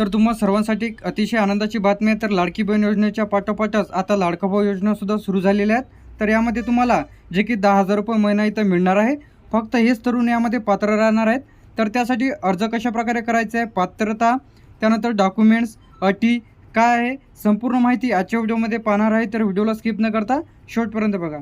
तर तुम्हा सर्वांसाठी एक अतिशय आनंदाची बातमी आहे. तर लाडकी बहीण योजनेच्या पाठोपाठच आता लाडका भाऊ योजनासुद्धा सुरू झालेल्या आहेत. तर यामध्ये तुम्हाला जे की दहा हजार रुपये महिना इथं मिळणार आहे. फक्त हेच तरुण यामध्ये पात्र राहणार आहेत. तर त्यासाठी अर्ज कशा प्रकारे करायचा आहे? पात्रता त्यानंतर डॉक्युमेंट्स अटी काय आहे? संपूर्ण माहिती आजच्या व्हिडिओमध्ये पाहणार आहे. तर व्हिडिओला स्किप न करता शेवटपर्यंत बघा.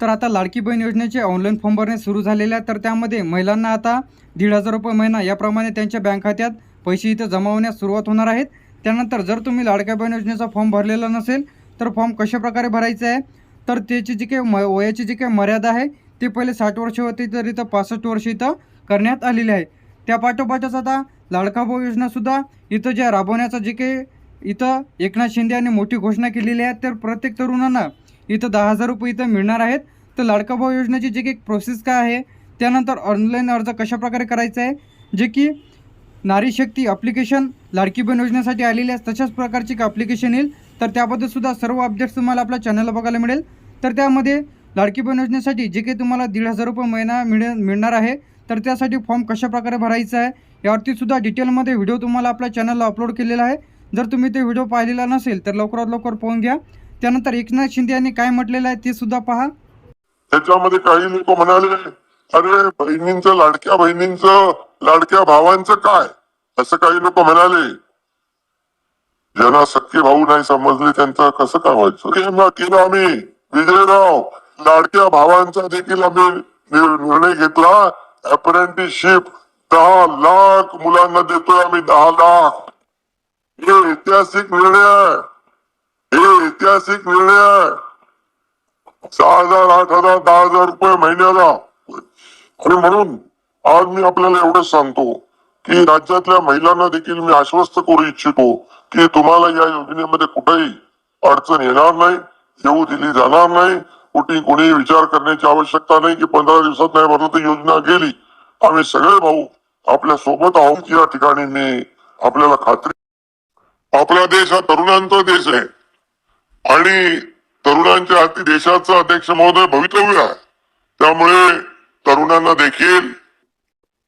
तर आता लाडकी बहीण योजनेचे ऑनलाईन फॉर्म भरणे सुरू झालेले आहे तर त्यामध्ये महिलांना आता दीड हजार रुपये महिना याप्रमाणे त्यांच्या बँक खात्यात पैसे इथं जमा होण्यास सुरुवात होणार आहेत. त्यानंतर जर तुम्ही लाडक्या बहीण योजनेचा फॉर्म भरलेला नसेल तर फॉर्म कशा प्रकारे भरायचा आहे? तर त्याची जी काही म वयाची जी काही मर्यादा आहे ती पहिले साठ वर्ष होती तर इथं पासष्ट वर्ष इथं करण्यात आलेली आहे. त्या पाठोपाठच आता लाडका भाऊ योजनासुद्धा इथं ज्या राबवण्याचं जे काही इथं एकनाथ शिंदे यांनी मोठी घोषणा केलेली आहे तर प्रत्येक तरुणांना इथं दहा हजार रुपये इथं मिळणार आहेत. तर लाडका भाऊ योजनेची जी काही प्रोसेस काय आहे त्यानंतर ऑनलाईन अर्ज कशा प्रकारे करायचा आहे जे की नारी शक्ती अप्लिकेशन लाडकी बहीण योजनेसाठी आलेली आहे. तशाच प्रकारची एक ॲप्लिकेशन येईल. तर त्याबद्दल सुद्धा सर्व अपडेट्स तुम्हाला आपल्या चॅनलला बघायला मिळेल. तर त्यामध्ये लाडकी बहीण योजनेसाठी जे काही तुम्हाला दीड हजार रुपये महिना मिळ मिळणार आहे. तर त्यासाठी फॉर्म कशा प्रकारे भरायचा आहे यावरती सुद्धा डिटेलमध्ये व्हिडिओ तुम्हाला आपल्या चॅनलला अपलोड केलेला आहे. जर तुम्ही ते व्हिडिओ पाहिलेला नसेल तर लवकरात लवकर पाहून घ्या. त्यानंतर एकनाथ शिंदे यांनी काय म्हटलेलं आहे ते सुद्धा पहा. त्याच्यामध्ये काही लोक म्हणाले अरे बहिणींचं लाडक्या बहिणींचं लाडक्या भावांचं काय? असं काही लोक म्हणाले. ज्यांना सख्खे भाऊ नाही समजले त्यांचं कसं काय व्हायचं? केलं आम्ही विजयराव लाडक्या भावांचा देखील आम्ही निर्णय घेतला. अप्रेंटिसशिप दहा लाख मुलांना देतोय आम्ही दहा लाख. हे ऐतिहासिक निर्णय आहे. हे ऐतिहासिक निर्णय आहे. सहा हजार आठ हजार दहा हजार रुपये महिन्याला. आणि म्हणून आज मी आपल्याला एवढंच सांगतो की राज्यातल्या महिलांना देखील मी आश्वस्त करू इच्छितो की तुम्हाला या योजनेमध्ये कुठेही अडचण येणार नाही येऊ दिली जाणार नाही. कुठे कोणी विचार करण्याची आवश्यकता नाही की पंधरा दिवसात नाही भरलं तर योजना गेली. आम्ही सगळे भाऊ आपल्यासोबत आहोत. या ठिकाणी मी आपल्याला खात्री आपला देश हा तरुणांचा देश आहे. आणि तरुणांच्या हाती देशाचा अध्यक्ष महोदय भवितव्य आहे. त्यामुळे तरुणांना देखील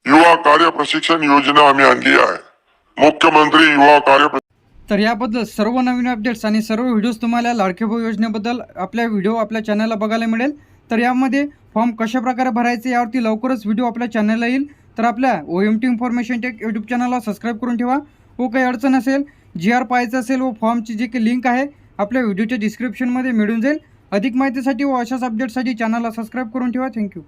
युवा कार्य प्रशिक्षण योजना आम्ही आणली आहे. मुख्यमंत्री युवा कार्य तर याबद्दल सर्व नवीन अपडेट्स आणि सर्व व्हिडिओज तुम्हाला लाडके भाऊ योजनेबद्दल आपल्या व्हिडिओ आपल्या चॅनलला बघायला मिळेल. तर यामध्ये फॉर्म कशाप्रकारे भरायचे यावरती लवकरच व्हिडिओ आपल्या चॅनलला येईल. तर आपल्या O M T information tech YouTube चॅनलला सबस्क्राईब करून ठेवा. व काही अडचण असेल जी आर पाहायचं असेल व फॉर्मची जी काही लिंक आहे आपल्या व्हिडिओच्या डिस्क्रिप्शनमध्ये मिळून जाईल. अधिक माहितीसाठी व अशाच अपडेटसाठी चॅनलला सबस्क्राईब करून ठेवा. थँक्यू